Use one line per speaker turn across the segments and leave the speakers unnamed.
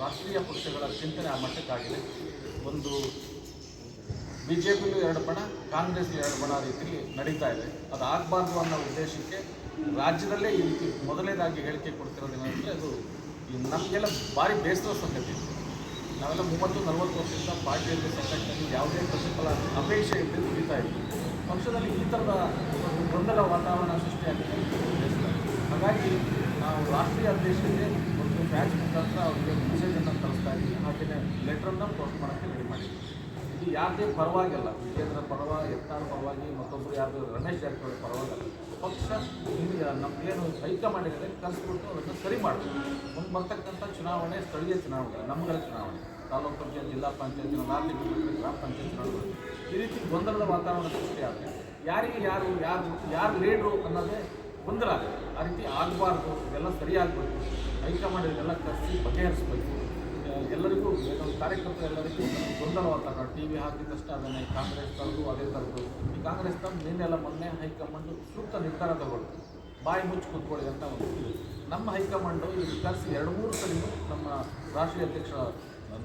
ರಾಷ್ಟ್ರೀಯ ಪಕ್ಷಗಳ ಚಿಂತನೆ ಆ ಮಟ್ಟಕ್ಕಾಗಿದೆ. ಒಂದು ಬಿ ಜೆ ಪಿಲೂ ಎರಡು ಬಣ ಕಾಂಗ್ರೆಸ್ ಎರಡು ಬಣ ರೀತಿಯಲ್ಲಿ ನಡೀತಾ ಇದೆ. ಅದು ಆಗಬಾರ್ದು ಅನ್ನೋ ಉದ್ದೇಶಕ್ಕೆ ರಾಜ್ಯದಲ್ಲೇ ಈ ರೀತಿ ಮೊದಲನೇದಾಗಿ ಹೇಳಿಕೆ ಕೊಡ್ತಿರೋದೇನೆಂದರೆ ಅದು ಈ ನಮಗೆಲ್ಲ ಭಾರಿ ಬೇಸರ ಸಂಗತಿ. ನಾವೆಲ್ಲ ಮೂವತ್ತು, ನಲವತ್ತು ವರ್ಷದಿಂದ ಪಾರ್ಟಿಯಲ್ಲಿ ಸಂಘಟನೆಯಲ್ಲಿ ಯಾವುದೇ ಪ್ರತಿಫಲ, ಅಪೇಕ್ಷೆ ಇಲ್ಲದೆ ದುಡಿತಾ ಇದೆ. ಪಕ್ಷದಲ್ಲಿ ಈ ಥರದ ಒಂದು ಗೊಂದಲ ವಾತಾವರಣ ಸೃಷ್ಟಿಯಾಗಿದೆ ಹಾಗಾಗಿ ನಾವು ರಾಷ್ಟ್ರೀಯ ಅಧ್ಯಕ್ಷರಿಗೆ ಫ್ಯಾಕ್ಸ್ ಮುಖಾಂತರ ಅವರಿಗೆ ಮೆಸೇಜನ್ನು ಕಳಿಸ್ತಾ ಇದ್ದೀವಿ ಹಾಗೆಯೇ ಲೆಟ್ರನ್ನು ಪೋಸ್ಟ್ ಮಾಡೋಕ್ಕೆ ರೆಡಿ ಮಾಡಿದ್ದೀವಿ ಇದು ಯಾರದೇ ಪರವಾಗಿಲ್ಲ. ವಿಜೇಂದ್ರ ಪರವ ಯತ್ನಾಳ್ ಪರವಾಗಿ ಮತ್ತೊಬ್ಬರು ಯಾರು ರಮೇಶ್ ಜಾರಕಿಹೊಳಿ ಪರವಾಗಿಲ್ಲ. ಪಕ್ಷ ನಿಮಗೆ ನಮಗೇನು ಹೈಕಮಾಂಡ್ ಇದೆ ಕರೆಸ್ಬಿಟ್ಟು ಅದನ್ನು ಸರಿ ಮಾಡಬೇಕು ಮುಂದೆ ಬರ್ತಕ್ಕಂಥ ಚುನಾವಣೆ ಸ್ಥಳೀಯ ಚುನಾವಣೆ ನಮ್ಮಗಳ ಚುನಾವಣೆ. ತಾಲೂಕು ಪಂಚಾಯತ್, ಜಿಲ್ಲಾ ಪಂಚಾಯತ್ ನಾಲ್ಕು ಗ್ರಾಮ ಪಂಚಾಯತ್ ಚುನಾವಣೆ ಈ ರೀತಿ ಗೊಂದಲದ ವಾತಾವರಣ ಸೃಷ್ಟಿಯಾದರೆ ಯಾರಿಗೆ ಯಾರು ಯಾರು ಯಾರು ಲೀಡ್ರು ಅನ್ನೋದೇ ಗೊಂದಲ ಆಗುತ್ತೆ ಆ ರೀತಿ ಆಗಬಾರ್ದು ಇದೆಲ್ಲ ಸರಿಯಾಗಬೇಕು. ಹೈಕಮಾಂಡ್ ಇದೆಲ್ಲ ಕರೆಸಿ ಬಗೆಹರಿಸ್ಬೇಕು. ಎಲ್ಲರಿಗೂ ಏನು ಕಾರ್ಯಕರ್ತರು ಎಲ್ಲರಿಗೂ ಗೊಂದಲ ವಾತಾವರಣ, ಟಿ ವಿ ಹಾಕಿದ್ದಷ್ಟೇ ಅದನ್ನೇ, ಕಾಂಗ್ರೆಸ್ ತರದು ಅದೇ ತರದು ಈ ಕಾಂಗ್ರೆಸ್ ತಂದು ನಿನ್ನೆಲ್ಲ ಮೊನ್ನೆ ಹೈಕಮಾಂಡು ಸೂಕ್ತ ನಿರ್ಧಾರ ತಗೊಳ್ತು. ಬಾಯಿ ಮುಚ್ಚಿ ಕೂತ್ಕೊಳ್ಳಿ ಅಂತ ಒಂದು. ನಮ್ಮ ಹೈಕಮಾಂಡು ಈ ಕರೆಸಿ ಎರಡು ಮೂರು ಸಲ ನಮ್ಮ ರಾಷ್ಟ್ರೀಯ ಅಧ್ಯಕ್ಷ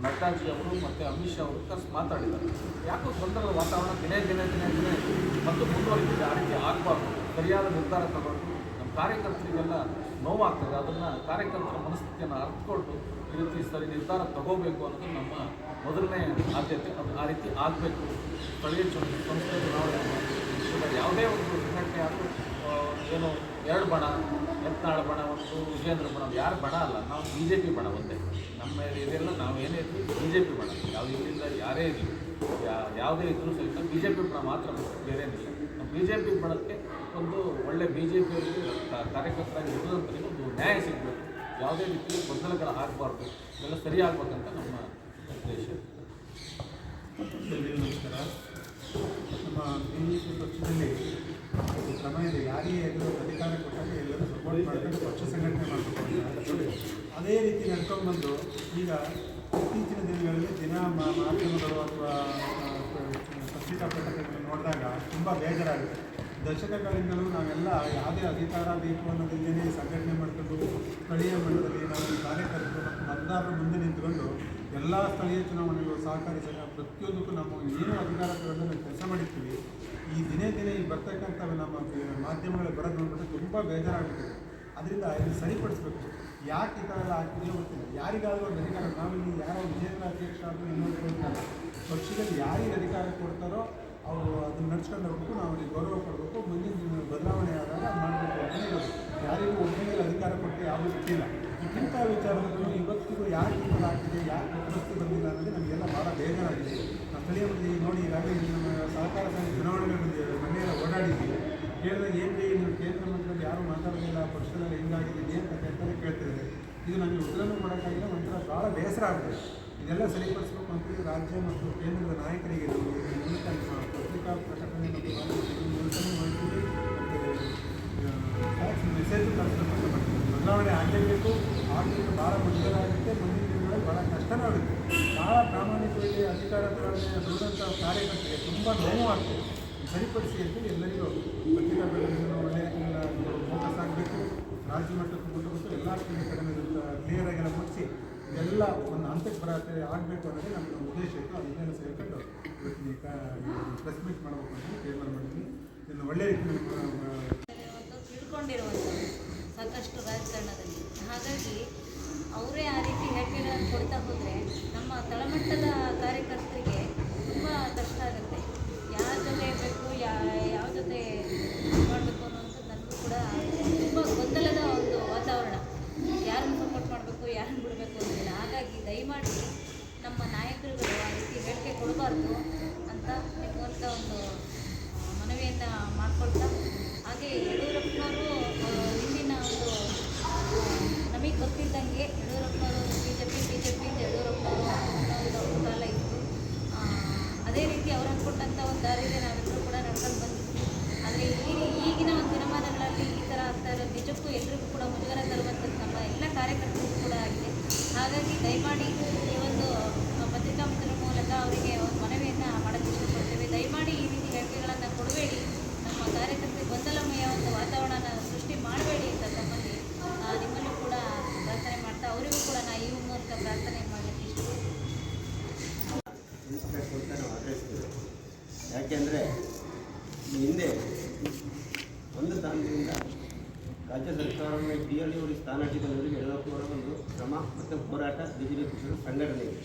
ನಡ್ಡಾಜಿ ಅವರು ಮತ್ತು ಅಮಿತ್ ಶಾ ಅವರು ಕರೆಸಿ ಮಾತಾಡಿದ್ದಾರೆ. ಯಾಕೋ ಗೊಂದಲದ ವಾತಾವರಣ ದಿನೇ ದಿನೇ ದಿನೇ ದಿನೇ ಮತ್ತು ರೀತಿ ಆಗಬಾರ್ದು. ಸರಿಯಾದ ನಿರ್ಧಾರ ತಗೊಂಡು ಕಾರ್ಯಕರ್ತರಿಗೆಲ್ಲ ನೋವಾಗ್ತದೆ. ಅದನ್ನು ಕಾರ್ಯಕರ್ತರ ಮನಸ್ಥಿತಿಯನ್ನು ಅರ್ಥಕೊಂಡು ಈ ರೀತಿ ಸರಿ ನಿರ್ಧಾರ ತಗೋಬೇಕು ಅನ್ನೋದು ನಮ್ಮ ಮೊದಲನೇ ಆದ್ಯತೆ. ಅದು ಆ ರೀತಿ ಆಗಬೇಕು. ಸ್ಥಳೀಯ ಸಂಸ್ಥೆ ಚುನಾವಣೆ ಯಾವುದೇ ಒಂದು ಸಂಘಟನೆ ಆದರೂ ಏನು ಎರಡು ಬಣ, ಎತ್ನಾಳ ಬಣ ಒಂದು, ವಿಜೇಂದ್ರ ಬಣ ಯಾರು ಬಣ ಅಲ್ಲ. ನಾವು ಬಿ ಜೆ ಪಿ ಬಣ ಒಂದೇ. ನಮ್ಮ ಇದೆಲ್ಲ ನಾವು ಏನೇ ಇದ್ವಿ ಬಿ ಜೆ ಪಿ ಬಣ. ಯಾವ ಇಲ್ಲಿಂದ ಯಾರೇ ಇರಲಿ ಯಾವುದೇ ಇದ್ರೂ ಸಹಿತ ಬಿ ಜೆ ಪಿ ಬಣ ಮಾತ್ರ ಬೇರೆ ನಮ್ಮ ಬಿ ಜೆ ಪಿ ಬಣಕ್ಕೆ ಒಂದು ಒಳ್ಳೆ ಬಿ ಜೆ ಪಿಯವರಿಗೆ ಕಾರ್ಯಕರ್ತರಾಗಿ ಇರೋದಂತರಿಗೆ ಒಂದು ನ್ಯಾಯ ಸಿಗಬೇಕು. ಯಾವುದೇ ರೀತಿಯ ಗೊಂದಲಗಳು ಆಗಬಾರ್ದು. ಇದೆಲ್ಲ ಸರಿಯಾಗಬೇಕಂತ ನಮ್ಮ ಉದ್ದೇಶ.
ನಮಸ್ಕಾರ ನಮ್ಮ ಬಿ ಜೆ ಪಿ ಪಕ್ಷದಲ್ಲಿ ಕ್ರಮ ಇದೆ. ಯಾರಿಗೆ ಎಲ್ಲರೂ ಅಧಿಕಾರ ಕೊಟ್ಟಾಗ ಎಲ್ಲರೂ ಸಪೋರ್ಟ್ ಮಾಡ್ಕೊಂಡು ಪಕ್ಷ ಸಂಘಟನೆ ಮಾಡಬೇಕು ಅದೇ ರೀತಿ ನಡ್ಕೊಂಡು ಈಗ ಇತ್ತೀಚಿನ ದಿನಗಳಲ್ಲಿ ದಿನ ಮಾಧ್ಯಮಗಳು ಅಥವಾ ಪ- ನೋಡಿದಾಗ ತುಂಬ ಬೇಜಾರಾಗುತ್ತೆ. ದಶಕಗಳಿಂದಲೂ ನಾವೆಲ್ಲ ಯಾವುದೇ ಅಧಿಕಾರ ಬೇಕು ಅನ್ನೋದಿಲ್ಲದೇ ಸಂಘಟನೆ ಮಾಡ್ಕೊಂಡು ಸ್ಥಳೀಯ ಮಟ್ಟದಲ್ಲಿ ನಾವು ಕಾರ್ಯಕರ್ತರು ಮತ್ತು ಮತದಾರರ ಮುಂದೆ ನಿಂತ್ಕೊಂಡು ಎಲ್ಲ ಸ್ಥಳೀಯ ಚುನಾವಣೆಗಳು ಸಹಕರಿಸಿದ ಪ್ರತಿಯೊಂದಕ್ಕೂ ನಾವು ಏನು ಅಧಿಕಾರ ತಗೊಂಡು ಕೆಲಸ ಮಾಡಿರ್ತೀವಿ. ಈ ದಿನೇ ದಿನೇ ಬರ್ತಕ್ಕಂಥ ನಮ್ಮ ಮಾಧ್ಯಮಗಳ ಬರೋದು ನೋಡಿಬಿಟ್ಟು ತುಂಬ ಬೇಜಾರಾಗುತ್ತೆ. ಅದರಿಂದ ಇದು ಸರಿಪಡಿಸ್ಬೇಕು. ಯಾಕೆ ಈ ಥರ ಎಲ್ಲ ಆಗ್ತಿದೆಯೋ ಗೊತ್ತಿಲ್ಲ. ಯಾರಿಗಾದರೂ ಒಂದು ಅಧಿಕಾರ, ನಾವಿಲ್ಲಿ ಯಾರೋ ವಿಜೇಂದ್ರ ಅಧ್ಯಕ್ಷ ಆದರೂ ಇನ್ನೊಂದು ಕೊಡ್ತಾರೆ ಪಕ್ಷದಲ್ಲಿ ಯಾರಿಗೆ ಅಧಿಕಾರ ಕೊಡ್ತಾರೋ ಅವರು ಅದನ್ನು ನಡ್ಸ್ಕೊಂಡು ಹೋಗ್ಬೇಕು, ನಾವು ಅವ್ರಿಗೆ ಗೌರವ ಕೊಡಬೇಕು, ಮುಂದಿನ ದಿನ ಬದಲಾವಣೆ ಆದಾಗ ಮಾಡಬೇಕು ಅಂತ ಹೇಳೋದು ಯಾರಿಗೂ ಒಬ್ಬರಿಗೆ ಅಧಿಕಾರ ಕೊಟ್ಟು ಯಾವುದೂ ಗೊತ್ತಿಲ್ಲ ಇಂಥ ವಿಚಾರದಲ್ಲಿ ಇವತ್ತಿಗೂ ಯಾರು ಈ ಆಗ್ತಿದೆ, ಯಾಕೆ ವ್ಯವಸ್ಥೆ ಬಂದಿಲ್ಲ ಅನ್ನೋದು ನಮಗೆಲ್ಲ ಭಾಳ ಬೇಜಾರಾಗಿದೆ. ನಾವು ಸ್ಥಳೀಯ ನೋಡಿ, ಈಗಾಗಲೇ ನಮ್ಮ ಸಹಕಾರ ಸಂಘ ಚುನಾವಣೆಗೆ ಮನೆಯೆಲ್ಲ ಓಡಾಡಿದ್ದೀವಿ ಕೇಳಿದಾಗ ಏನು ರೀ ನೀವು ಕೇಂದ್ರ ಮಂತ್ರಿಗಳು ಯಾರೂ ಮಾತಾಡೋದಿಲ್ಲ ಪಕ್ಷದಲ್ಲಿ ಹೆಂಗಾಗಿದೆ, ಏನು ಕತೆ ಅಂತಲೇ ಕೇಳ್ತಿದ್ದಾರೆ. ಇದು ನನಗೆ ಉತ್ತರನೂ ಮಾಡೋಕ್ಕಾಗಿಲ್ಲ ಒಂಥರ ಭಾಳ ಬೇಸರ ಆಗ್ತದೆ ಇದೆಲ್ಲ ಸರಿಪಡಿಸ್ಬೇಕು ಅಂತೇಳಿ ರಾಜ್ಯ ಮತ್ತು ಕೇಂದ್ರದ ನಾಯಕರಿಗೆ ಮೂಲಕ ಪತ್ರಿಕಾ ಪ್ರಕಟಣೆ ಮತ್ತು ಫ್ಯಾಕ್ಸ್ ಮೆಸೇಜ್ ಅಂತ ಬದಲಾವಣೆ ಆಗಲೇಬೇಕು. ಆಗಲಿಕ್ಕೆ ಭಾಳ ಮುಜುಗರ ಆಗುತ್ತೆ. ಮುಂದಿನ ದಿನಗಳಲ್ಲಿ ಭಾಳ ಕಷ್ಟನೂ ಆಗುತ್ತೆ. ಭಾಳ ಪ್ರಾಮಾಣಿಕವಾಗಿ ಅಧಿಕಾರ ಪ್ರಾಣಿಯ ದುಡಿದಂಥ ಕಾರ್ಯಕರ್ತರಿಗೆ ತುಂಬ ನೋವು ಆಗ್ತದೆ. ಸರಿಪಡಿಸಿ ಅಂತೇಳಿ ಎಲ್ಲರಿಗೂ ಪತ್ರಿಕಾ ಬೆಳೆಗಳನ್ನು ಒಳ್ಳೆ ಫೋಕಸ್ ಆಗಬೇಕು ರಾಜ್ಯ ಮಟ್ಟಕ್ಕೆ ಎಲ್ಲ ಕಡಿಮೆ ಕ್ಲಿಯರ್ ಆಗಿ ಮುಗಿಸಿ ಇದೆಲ್ಲ ಒಂದು ಹಂತಕ್ಕೆ ಬರತ್ತೆ ಆಗಬೇಕು ಅನ್ನೋದೇ ನಮ್ಮ ಉದ್ದೇಶ ಇತ್ತು. ಅದನ್ನೆಲ್ಲ ಸೇರಿಕೊಂಡು ಇವತ್ತಿನ ಪ್ರೆಸ್ ಮೀಟ್ ಮಾಡಬೇಕು ಅಂತ ತೀರ್ಮಾನ ಮಾಡ್ತೀನಿ ಇದನ್ನು
ಒಳ್ಳೆ ತಿಳ್ಕೊಂಡಿರುವಂಥದ್ದು ಸಾಕಷ್ಟು ರಾಜಕಾರಣದಲ್ಲಿ. ಹಾಗಾಗಿ ಅವರೇ ಆ ರೀತಿ ಹೇಳಿಕೆಗಳನ್ನು ಕೊಡ್ತಾ ಹೋದರೆ ನಮ್ಮ ತಳಮಟ್ಟದ ಕಾರ್ಯಕರ್ತರಿಗೆ ತುಂಬ ಕಷ್ಟ ಆಗುತ್ತೆ. ಜೊತೆ ಬೇಕು ಯಾ ಯಾವ ಜೊತೆ ಮಾಡಬೇಕು ಅನ್ನೋಂಥದ್ದು ನನಗೂ ಕೂಡ ತುಂಬ ಗೊಂದಲದ ಒಂದು ವಾತಾವರಣ ಯಾರನ್ನು ಸಪೋರ್ಟ್ ಮಾಡಬೇಕು ಯಾರನ್ನು ಬಿಡಬೇಕು ಅಂತಿಲ್ಲ ಹಾಗಾಗಿ ದಯಮಾಡಿ ನಮ್ಮ ನಾಯಕರುಗಳು ಆ ರೀತಿ ಹೇಳಿಕೆ ಕೊಡಬಾರ್ದು ಅಂತ ನಿಮ್ಮಂಥ ಒಂದು ಆ, ಮನವಿಯನ್ನು ಮಾಡ್ಕೊಳ್ತಾ ಹಾಗೆ ಯಡಿಯೂರಪ್ಪನವರು ಆ, ಹಿಂದಿನ ಒಂದು ನಮಗೆ ಗೊತ್ತಿದ್ದಂಗೆ ಯಡಿಯೂರಪ್ಪನವರು B J P B J P ಯಡಿಯೂರಪ್ಪನವರು ಅನ್ನೋ ಒಂದು ಕಾಲ ಇತ್ತು ಆ, ಅದೇ ಅಂದ್ಕೊಟ್ಟಂಥ ಒಂದು ದಾರಿಯಲ್ಲಿ ನಾವೆಲ್ಲರೂ ಕೂಡ ನಡ್ಕೊಂಡು ಬಂದಿದ್ವಿ. ಆದರೆ ಈ ಈಗಿನ ಒಂದು ದಿನಮಾನಗಳಲ್ಲಿ ಈ ಥರ ಆಗ್ತಾ ಇರೋದು ನಿಜಕ್ಕೂ ಎಲ್ರಿಗೂ ಕೂಡ ಮುಜುಗರ ತರುವಂಥದ್ದು ನಮ್ಮ ಎಲ್ಲ ಕಾರ್ಯಕರ್ತರಿಗೂ ಕೂಡ ಆಗಿದೆ. ಹಾಗಾಗಿ ದಯಮಾಡಿ ಈ ಒಂದು ಪತ್ರಿಕಾ ಮೂಲಕ ಅವರಿಗೆ ಒಂದು ಮನವಿಯನ್ನು ಮಾಡೋಕ್ಕೆ ಇಷ್ಟಪಡ್ತೇವೆ ದಯಮಾಡಿ ಈ ರೀತಿ ಹೇಳಿಕೆಗಳನ್ನು ಕೊಡಬೇಡಿ ನಮ್ಮ ಕಾರ್ಯಕರ್ತರಿಗೆ ಗೊಂದಲಮಯ ಒಂದು ವಾತಾವರಣನ ಸೃಷ್ಟಿ ಮಾಡಬೇಡಿ ಅಂತ ತಮ್ಮಲ್ಲಿ ಆ, ನಿಮ್ಮಲ್ಲೂ ಕೂಡ ಪ್ರಾರ್ಥನೆ ಮಾಡ್ತಾ ಅವರಿಗೂ ಕೂಡ ನಾ ಈ ಮೂಲಕ ಪ್ರಾರ್ಥನೆ
ಯಾಕೆಂದರೆ ಹಿಂದೆ ಒಂದು ಸ್ಥಾನದಿಂದ ರಾಜ್ಯ ಸರ್ಕಾರವನ್ನು ಹಿರಿಯಲ್ಲಿ ಅವರಿಗೆ ಸ್ಥಾನ ಹಚ್ಚಿಕೊಂಡವರಿಗೆ ಯಡಿಯೂರಪ್ಪನವರ ಒಂದು ಕ್ರಮ ಮತ್ತು ಹೋರಾಟ ಬಿ ಜೆ ಪಕ್ಷದ ಸಂಘಟನೆ ಇದೆ.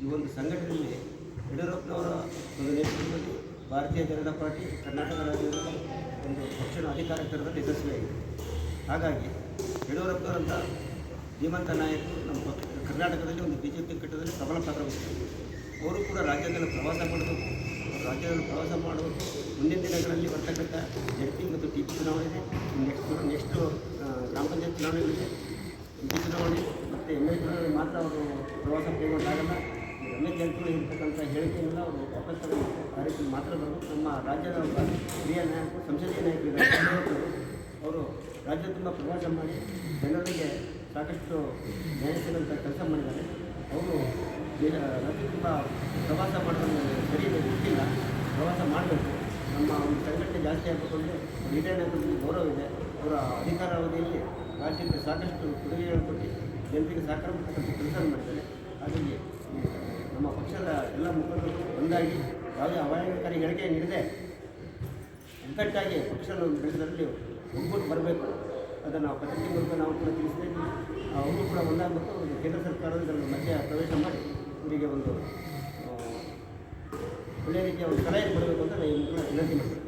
ಈ ಒಂದು ಸಂಘಟನೆಯಲ್ಲಿ ಯಡಿಯೂರಪ್ಪನವರ ಒಂದು ನೇತೃತ್ವದಲ್ಲಿ ಭಾರತೀಯ ಜನತಾ ಪಾರ್ಟಿ, ಕರ್ನಾಟಕ ರಾಜ್ಯದ ಒಂದು ಪಕ್ಷದ ಅಧಿಕಾರ ತರದಲ್ಲಿ ಯಶಸ್ವಿಯಾಗಿದೆ ಹಾಗಾಗಿ ಯಡಿಯೂರಪ್ಪನವರಂಥ ಧೀಮಂತ ನಾಯಕರು ನಮ್ಮ ಕರ್ನಾಟಕದಲ್ಲಿ ಒಂದು ಬಿ ಜೆ ಪಿ ಕಟ್ಟದಲ್ಲಿ ಪ್ರಬಲ ಪಾತ್ರ ಅವರು ಕೂಡ ರಾಜ್ಯದಲ್ಲಿ ಪ್ರವಾಸ ಮಾಡಬೇಕು ರಾಜ್ಯದಲ್ಲಿ ಪ್ರವಾಸ ಮಾಡಬೇಕು ಮುಂದಿನ ದಿನಗಳಲ್ಲಿ ಬರ್ತಕ್ಕಂಥ ಜಡ್ಪಿ ಮತ್ತು ಟಿ ಪಿ ಚುನಾವಣೆ ನೆಕ್ಸ್ಟ್ ನೆಕ್ಸ್ಟು ಗ್ರಾಮ ಪಂಚಾಯತ್ ಚುನಾವಣೆಗಳಿದೆ ಟಿ ಚುನಾವಣೆ ಮತ್ತು ಎಂ ಎಲ್ ಚುನಾವಣೆ ಮಾತ್ರ ಅವರು ಪ್ರವಾಸ ಕೈಗೊಂಡಾಗಲ್ಲ. ಎಂ ಎಲ್ ಜಾರಕಿಹೊಳಿ ಇರ್ತಕ್ಕಂಥ ಹೇಳಿಕೆಯನ್ನೆಲ್ಲ ಅವರು ವಾಪಸ್ ಕಾರ್ಯಕ್ರಮ ಮಾತ್ರ ಬರಬೇಕು ನಮ್ಮ ರಾಜ್ಯದ ಹಿರಿಯ ನಾಯಕರು ಸಂಸದೀಯ ನಾಯಕರು ಅವರು ರಾಜ್ಯ ತುಂಬ ಪ್ರವಾಸ ಮಾಡಿ ಜನರಿಗೆ ಸಾಕಷ್ಟು ನ್ಯಾಯ ಸಿಗುವಂಥ ಕೆಲಸ ಮಾಡಿದ್ದಾರೆ. ತುಂಬ ಪ್ರವಾಸ ಮಾಡೋದನ್ನು ಸರಿ ಗೊತ್ತಿಲ್ಲ. ಪ್ರವಾಸ ಮಾಡಬೇಕು. ನಮ್ಮ ಒಂದು ಸಂಘಟನೆ ಜಾಸ್ತಿ ಆಗಬೇಕು ಅಂದರೆ ನಾಯಕರಿಗೆ ಗೌರವ ಇದೆ. ಅವರ ಅಧಿಕಾರಾವಧಿಯಲ್ಲಿ ರಾಜ್ಯಕ್ಕೆ ಸಾಕಷ್ಟು ಕೊಡುಗೆಗಳನ್ನು ಕೊಟ್ಟು ಜನರಿಗೆ ಸಹಕಾರ ಮಾಡ್ತಕ್ಕಂಥ ಕೆಲಸ ಮಾಡ್ತಾರೆ. ಹಾಗಾಗಿ ನಮ್ಮ ಪಕ್ಷದ ಎಲ್ಲ ಮುಖಂಡರು ಒಂದಾಗಿ ಯಾವುದೇ ಅಪಾಯಕಾರಿ ಹೇಳಿಕೆ ನೀಡದೆ ಒಗ್ಗಟ್ಟಾಗಿ ಪಕ್ಷದ ಬೆಳೆಸದಲ್ಲಿ ಒಗ್ಗಟ್ಟು ಬರಬೇಕು. ಅದನ್ನು ಪತ್ರಿಕೆ ಮೂಲಕ ನಾವು ಕೂಡ ತಿಳಿಸಬೇಕು. ಅವರು ಕೂಡ ಒಂದಾಗಬೇಕು ಕೇಂದ್ರ ಸರ್ಕಾರದ ಮಧ್ಯೆ ಮಧ್ಯ ಪ್ರವೇಶ ಮಾಡಿ ಅವರಿಗೆ ಒಂದು ಆ, ಒಳ್ಳೆಯ ರೀತಿಯ ಒಂದು ಸಲಹೆ ಕೊಡಬೇಕು ಅಂತ ನಾನು ಈ ಮೂಲಕ ವಿನಂತಿ ಮಾಡ್ತೀನಿ